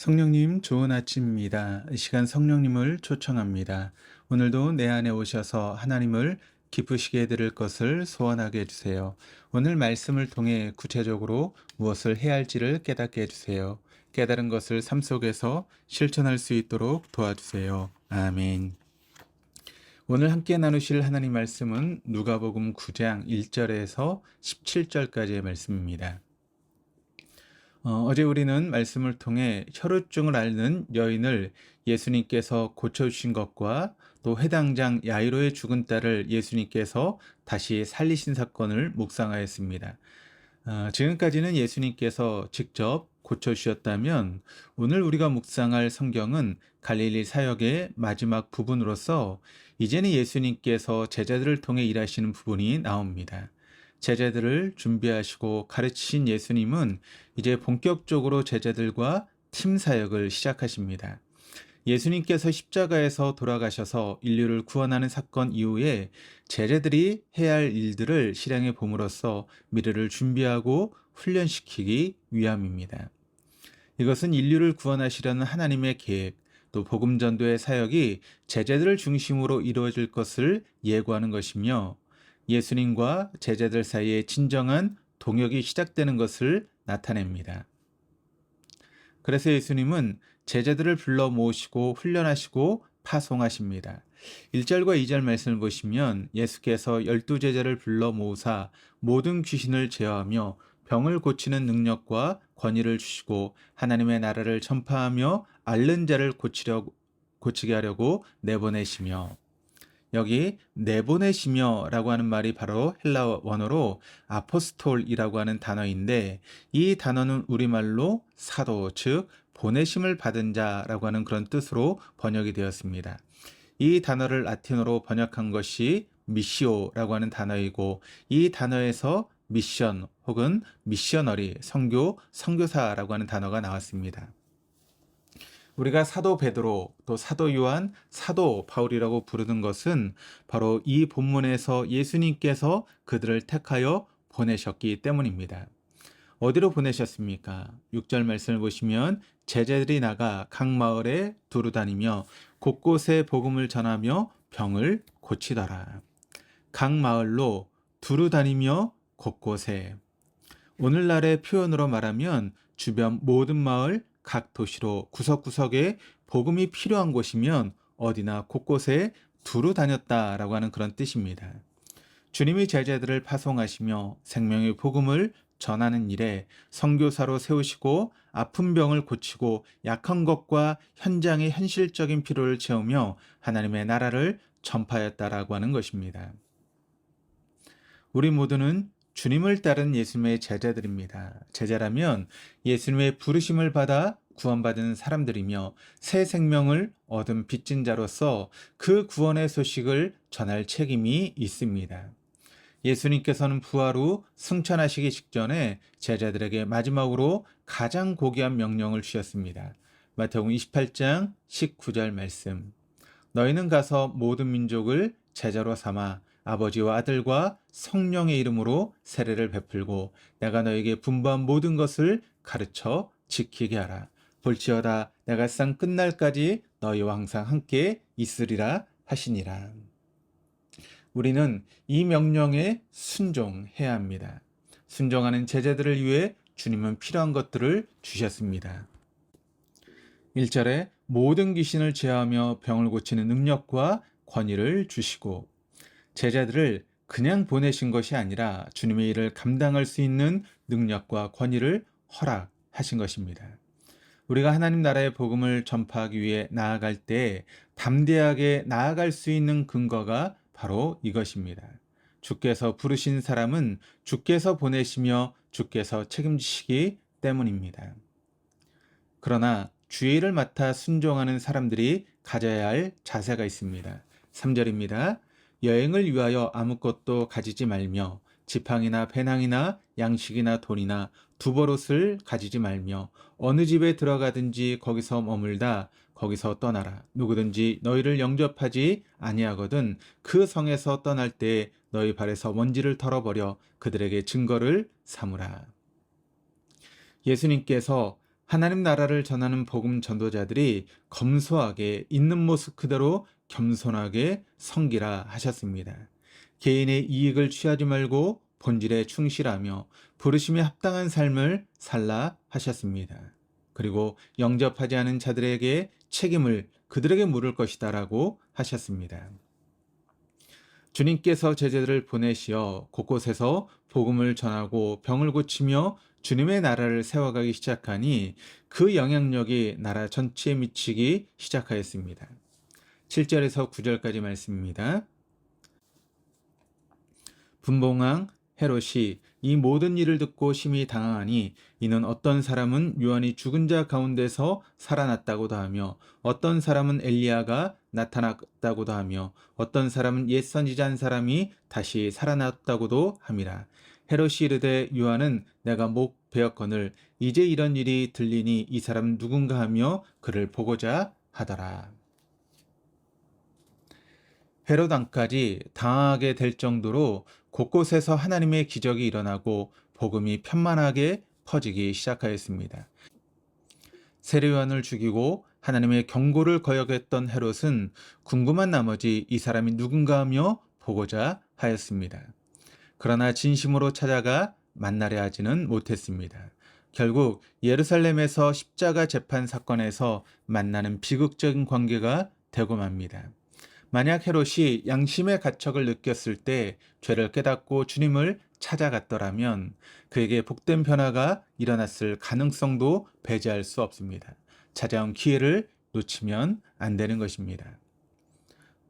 성령님 좋은 아침입니다. 이 시간 성령님을 초청합니다. 오늘도 내 안에 오셔서 하나님을 기쁘시게 해드릴 것을 소원하게 해주세요. 오늘 말씀을 통해 구체적으로 무엇을 해야 할지를 깨닫게 해주세요. 깨달은 것을 삶 속에서 실천할 수 있도록 도와주세요. 아멘. 오늘 함께 나누실 하나님 말씀은 누가복음 9장 1절에서 17절까지의 말씀입니다. 어, 제 우리는 말씀을 통해 혈우증을 앓는 여인을 예수님께서 고쳐주신 것과 또 해당장 야이로의 죽은 딸을 예수님께서 다시 살리신 사건을 묵상하였습니다. 어, 지금까지는 예수님께서 직접 고쳐주셨다면 오늘 우리가 묵상할 성경은 갈릴리 사역의 마지막 부분으로서 이제는 예수님께서 제자들을 통해 일하시는 부분이 나옵니다. 제자들을 준비하시고 가르치신 예수님은 이제 본격적으로 제자들과 팀 사역을 시작하십니다. 예수님께서 십자가에서 돌아가셔서 인류를 구원하는 사건 이후에 제자들이 해야 할 일들을 실행해 봄으로써 미래를 준비하고 훈련시키기 위함입니다. 이것은 인류를 구원하시려는 하나님의 계획, 또 복음 전도의 사역이 제자들을 중심으로 이루어질 것을 예고하는 것이며 예수님과 제자들 사이에 진정한 동역이 시작되는 것을 나타냅니다. 그래서 예수님은 제자들을 불러 모으시고 훈련하시고 파송하십니다. 1절과 2절 말씀을 보시면 예수께서 열두 제자를 불러 모으사 모든 귀신을 제어하며 병을 고치는 능력과 권위를 주시고 하나님의 나라를 전파하며 앓는 자를 고치려 고치게 하려고 내보내시며 여기 내보내시며라고 하는 말이 바로 헬라 원어로 아포스톨이라고 하는 단어인데 이 단어는 우리말로 사도 즉 보내심을 받은 자라고 하는 그런 뜻으로 번역이 되었습니다. 이 단어를 라틴어로 번역한 것이 미시오라고 하는 단어이고 이 단어에서 미션 혹은 미셔너리 성교 성교사라고 하는 단어가 나왔습니다. 우리가 사도 베드로 또 사도 요한 사도 바울이라고 부르는 것은 바로 이 본문에서 예수님께서 그들을 택하여 보내셨기 때문입니다. 어디로 보내셨습니까? 6절 말씀을 보시면 제자들이 나가 각 마을에 두루 다니며 곳곳에 복음을 전하며 병을 고치더라. 각 마을로 두루 다니며 곳곳에 오늘날의 표현으로 말하면 주변 모든 마을 각 도시로 구석구석에 복음이 필요한 곳이면 어디나 곳곳에 두루 다녔다라고 하는 그런 뜻입니다. 주님이 제자들을 파송하시며 생명의 복음을 전하는 일에 선교사로 세우시고 아픈 병을 고치고 약한 것과 현장의 현실적인 필요를 채우며 하나님의 나라를 전파했다라고 하는 것입니다. 우리 모두는 주님을 따른 예수님의 제자들입니다. 제자라면 예수님의 부르심을 받아 구원받은 사람들이며 새 생명을 얻은 빚진 자로서 그 구원의 소식을 전할 책임이 있습니다. 예수님께서는 부활 후 승천하시기 직전에 제자들에게 마지막으로 가장 고귀한 명령을 주셨습니다. 마태복음 28장 19절 말씀. 너희는 가서 모든 민족을 제자로 삼아 아버지와 아들과 성령의 이름으로 세례를 베풀고 내가 너에게 분부한 모든 것을 가르쳐 지키게 하라. 볼지어다 내가 쌍 끝날까지 너희와 항상 함께 있으리라 하시니라. 우리는 이 명령에 순종해야 합니다. 순종하는 제자들을 위해 주님은 필요한 것들을 주셨습니다. 1절에 모든 귀신을 제하며 병을 고치는 능력과 권위를 주시고 제자들을 그냥 보내신 것이 아니라 주님의 일을 감당할 수 있는 능력과 권위를 허락하신 것입니다. 우리가 하나님 나라의 복음을 전파하기 위해 나아갈 때 담대하게 나아갈 수 있는 근거가 바로 이것입니다. 주께서 부르신 사람은 주께서 보내시며 주께서 책임지시기 때문입니다. 그러나 주의 일을 맡아 순종하는 사람들이 가져야 할 자세가 있습니다. 3절입니다. 여행을 위하여 아무것도 가지지 말며 지팡이나 배낭이나 양식이나 돈이나 두 버릇을 가지지 말며 어느 집에 들어가든지 거기서 머물다 거기서 떠나라. 누구든지 너희를 영접하지 아니하거든 그 성에서 떠날 때 너희 발에서 먼지를 털어버려 그들에게 증거를 삼으라. 예수님께서 하나님 나라를 전하는 복음 전도자들이 검소하게 있는 모습 그대로 겸손하게 섬기라 하셨습니다. 개인의 이익을 취하지 말고 본질에 충실하며 부르심에 합당한 삶을 살라 하셨습니다. 그리고 영접하지 않은 자들에게 책임을 그들에게 물을 것이다 라고 하셨습니다. 주님께서 제자들을 보내시어 곳곳에서 복음을 전하고 병을 고치며 주님의 나라를 세워가기 시작하니 그 영향력이 나라 전체에 미치기 시작하였습니다. 7절에서 9절까지 말씀입니다. 분봉왕 헤롯이 이 모든 일을 듣고 심히 당황하니 이는 어떤 사람은 요한이 죽은 자 가운데서 살아났다고도 하며 어떤 사람은 엘리야가 나타났다고도 하며 어떤 사람은 옛 선지자 한 사람이 다시 살아났다고도 함이라 헤롯이 이르되 요한은 내가 목 베었거늘 이제 이런 일이 들리니 이 사람 누군가 하며 그를 보고자 하더라 왕까지 당하게 될 정도로 곳곳에서 하나님의 기적이 일어나고 복음이 편만하게 퍼지기 시작하였습니다. 세례요한을 죽이고 하나님의 경고를 거역했던 헤롯은 궁금한 나머지 이 사람이 누군가 하며 보고자 하였습니다. 그러나 진심으로 찾아가 만나려 하지는 못했습니다. 결국 예루살렘에서 십자가 재판 사건에서 만나는 비극적인 관계가 되고 맙니다. 만약 헤롯이 양심의 가책을 느꼈을 때 죄를 깨닫고 주님을 찾아갔더라면 그에게 복된 변화가 일어났을 가능성도 배제할 수 없습니다. 찾아온 기회를 놓치면 안 되는 것입니다.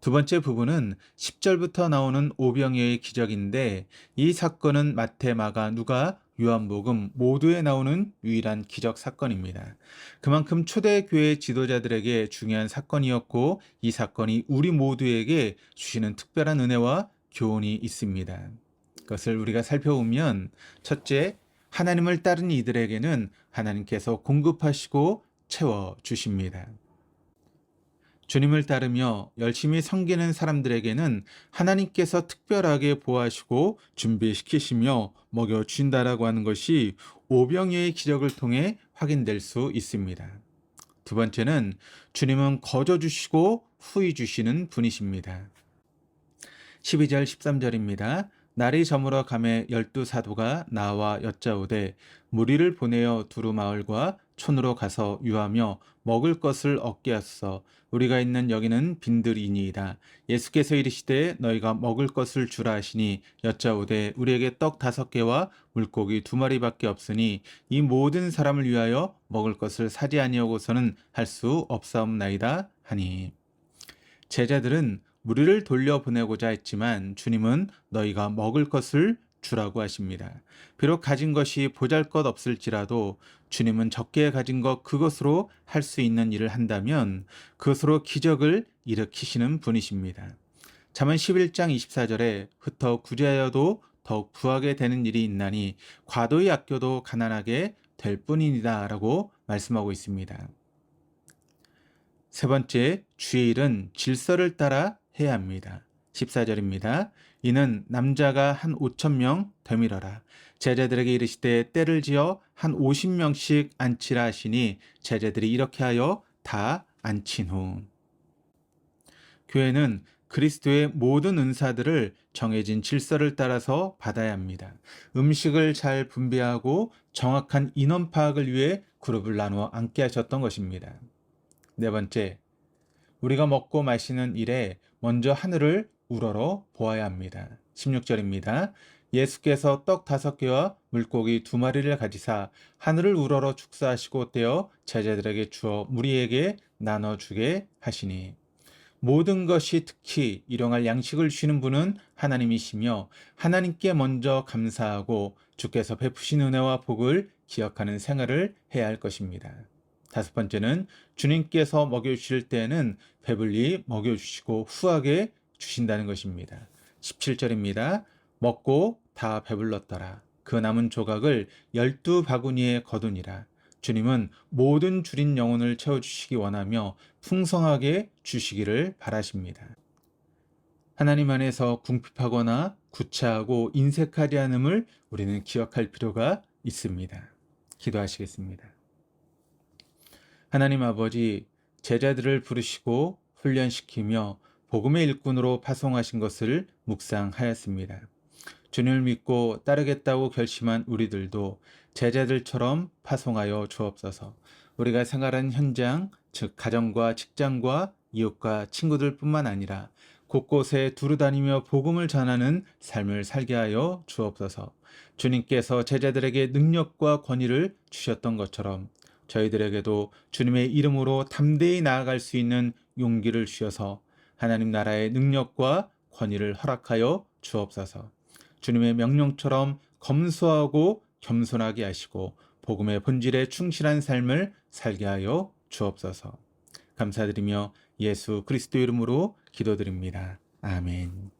두 번째 부분은 10절부터 나오는 오병이어의 기적인데 이 사건은 마태, 마가, 누가, 요한복음 모두에 나오는 유일한 기적 사건입니다. 그만큼 초대 교회 지도자들에게 중요한 사건이었고 이 사건이 우리 모두에게 주시는 특별한 은혜와 교훈이 있습니다. 그것을 우리가 살펴보면 첫째, 하나님을 따른 이들에게는 하나님께서 공급하시고 채워 주십니다. 주님을 따르며 열심히 섬기는 사람들에게는 하나님께서 특별하게 보호하시고 준비시키시며 먹여주신다라고 하는 것이 오병이의 기적을 통해 확인될 수 있습니다. 두 번째는 주님은 거저 주시고 후히 주시는 분이십니다. 12절 13절입니다. 날이 저물어 감에 열두 사도가 나와 여짜오되 무리를 보내어 두루 마을과 촌으로 가서 유하며 먹을 것을 얻게 하소서. 우리가 있는 여기는 빈들이니이다. 예수께서 이르시되 너희가 먹을 것을 주라 하시니 여짜오되 우리에게 떡 다섯 개와 물고기 두 마리밖에 없으니 이 모든 사람을 위하여 먹을 것을 사지 아니하고서는 할 수 없사옵나이다 하니. 제자들은 무리를 돌려보내고자 했지만 주님은 너희가 먹을 것을 주라고 하십니다. 비록 가진 것이 보잘 것 없을지라도 주님은 적게 가진 것 그것으로 할 수 있는 일을 한다면 그것으로 기적을 일으키시는 분이십니다. 잠언 11장 24절에 흩어 구제하여도 더욱 부하게 되는 일이 있나니 과도히 아껴도 가난하게 될 뿐이다 라고 말씀하고 있습니다. 세 번째, 주의 일은 질서를 따라 해야 합니다. 14절입니다. 이는 남자가 한 5천 명 되밀어라. 제자들에게 이르시되 때를 지어 한 50명씩 앉히라 하시니 제자들이 이렇게 하여 다 앉힌 후. 교회는 그리스도의 모든 은사들을 정해진 질서를 따라서 받아야 합니다. 음식을 잘 분배하고 정확한 인원 파악을 위해 그룹을 나누어 앉게 하셨던 것입니다. 네 번째, 우리가 먹고 마시는 일에 먼저 하늘을 우러러 보아야 합니다. 16절입니다. 예수께서 떡 다섯 개와 물고기 두 마리를 가지사 하늘을 우러러 축사하시고 떼어 제자들에게 주어 무리에게 나눠주게 하시니 모든 것이 특히 일용할 양식을 주시는 분은 하나님이시며 하나님께 먼저 감사하고 주께서 베푸신 은혜와 복을 기억하는 생활을 해야 할 것입니다. 다섯 번째는 주님께서 먹여주실 때에는 배불리 먹여주시고 후하게 주신다는 것입니다. 17절입니다. 먹고 다 배불렀더라. 그 남은 조각을 열두 바구니에 거두니라. 주님은 모든 줄인 영혼을 채워주시기 원하며 풍성하게 주시기를 바라십니다. 하나님 안에서 궁핍하거나 구차하고 인색하지 않음을 우리는 기억할 필요가 있습니다. 기도하시겠습니다. 하나님 아버지, 제자들을 부르시고 훈련시키며 복음의 일꾼으로 파송하신 것을 묵상하였습니다. 주님을 믿고 따르겠다고 결심한 우리들도 제자들처럼 파송하여 주옵소서. 우리가 생활하는 현장, 즉 가정과 직장과 이웃과 친구들뿐만 아니라 곳곳에 두루다니며 복음을 전하는 삶을 살게 하여 주옵소서. 주님께서 제자들에게 능력과 권위를 주셨던 것처럼 저희들에게도 주님의 이름으로 담대히 나아갈 수 있는 용기를 주셔서 하나님 나라의 능력과 권위를 허락하여 주옵소서. 주님의 명령처럼 검소하고 겸손하게 하시고 복음의 본질에 충실한 삶을 살게 하여 주옵소서. 감사드리며 예수 그리스도 이름으로 기도드립니다. 아멘.